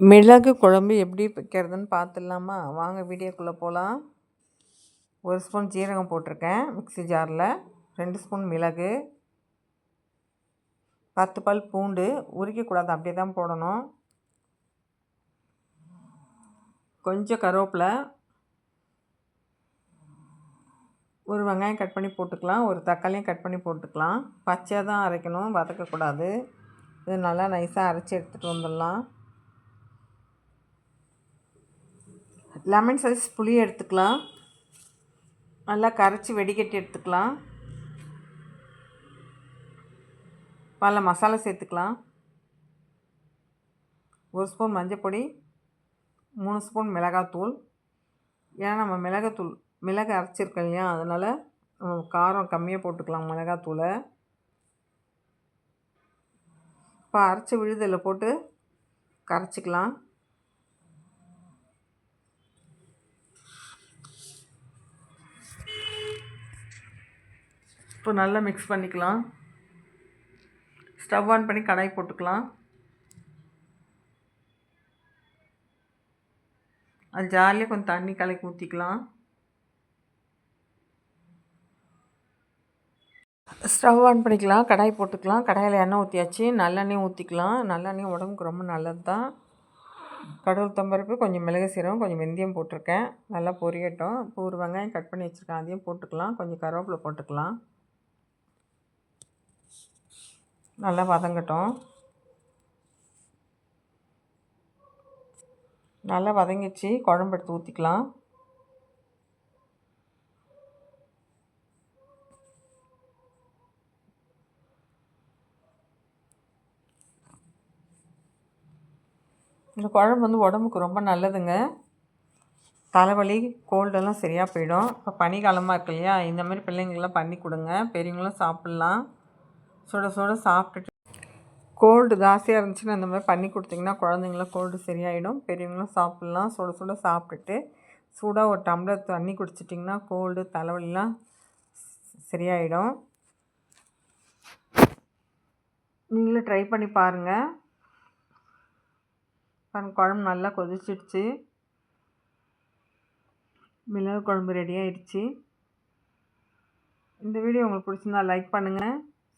மிளகு குழம்பு எப்படி வைக்கிறதுன்னு பார்த்துடலாமா? வாங்க வீடியோக்குள்ளே போகலாம் ஒரு ஸ்பூன் ஜீரகம் போட்டிருக்கேன் மிக்ஸி ஜாரில். ரெண்டு ஸ்பூன் மிளகு. பத்து பல் பூண்டு. உரிக்கக்கூடாது அப்படியே தான் போடணும். கொஞ்சம் கருவேப்பிலை. ஒரு வெங்காயம் கட் பண்ணி போட்டுக்கலாம் ஒரு தக்காளியும் கட் பண்ணி போட்டுக்கலாம். பச்சையாக தான் அரைக்கணும் வதக்கக்கூடாது. இது நல்லா நைஸாக அரைச்சி எடுத்துகிட்டு வந்துடலாம். லெமன் சைஸ் புளி எடுத்துக்கலாம். நல்லா கரைச்சி வெடிக்கட்டி எடுத்துக்கலாம். பல மசாலா சேர்த்துக்கலாம். ஒரு ஸ்பூன் மஞ்சப்பொடி மூணு ஸ்பூன் மிளகாத்தூள் ஏன்னா நம்ம மிளகாத்தூள் மிளகு அரைச்சிருக்கோம் இல்லையா? அதனால் நம்ம காரம் கம்மியாக போட்டுக்கலாம் மிளகாத்தூளை இப்போ அரைச்சி விழுதில் போட்டு கரைச்சிக்கலாம். இப்போ நல்லா மிக்ஸ் பண்ணிக்கலாம். ஸ்டவ் ஆன் பண்ணி கடாய் போட்டுக்கலாம். அது ஜாலியாக கொஞ்சம் தண்ணி கலக்கி ஊற்றிக்கலாம் ஸ்டவ் ஆன் பண்ணிக்கலாம் கடாய் போட்டுக்கலாம். கடாயில் எண்ணெய் ஊற்றியாச்சு நல்லெண்ணெய் ஊற்றிக்கலாம் நல்லெண்ணெய் உடம்புக்கு ரொம்ப நல்லது தான் கடவுள் தம்பருப்பு கொஞ்சம் மிளகு சீரகம் கொஞ்சம் வெந்தயம் போட்டிருக்கேன். நல்லா பொரியட்டும். இப்போ ஒரு வெங்காயம் கட் பண்ணி வச்சுருக்கேன். அதையும் போட்டுக்கலாம். கொஞ்சம் கருவேப்பிலை போட்டுக்கலாம். நல்லா வதங்கட்டும். நல்லா வதங்கிச்சு குழம்பு எடுத்து ஊற்றிக்கலாம் இந்த குழம்பு வந்து உடம்புக்கு ரொம்ப நல்லதுங்க. தலைவலி கோல்டெல்லாம் சரியாக போயிடும். இப்போ பனிக்காலமாக இருக்கு இல்லையா? இந்த மாதிரி பிள்ளைங்களாம் பண்ணி கொடுங்க. பெரியவங்களும் சாப்பிட்லாம். சுட சுட சாப்பிட்டுட்டு. கோல்டு ஜாஸ்தியாக இருந்துச்சுன்னா இந்த மாதிரி பண்ணி கொடுத்திங்கன்னா குழந்தைங்களாம் கோல்டு சரியாயிடும். பெரியவங்களும் சாப்பிட்லாம். சுட சுட சாப்பிட்டுட்டு சூடாக ஒரு டம்ளர் தண்ணி குடிச்சிட்டிங்கன்னா கோல்டு தலைவலிலாம் சரியாயிடும். நீங்களும் ட்ரை பண்ணி பாருங்கள் குழம்பு நல்லா கொதிச்சிடுச்சு. மிளகு குழம்பு ரெடி ஆகிடுச்சு இந்த வீடியோ உங்களுக்கு பிடிச்சிருந்தா லைக் பண்ணுங்கள்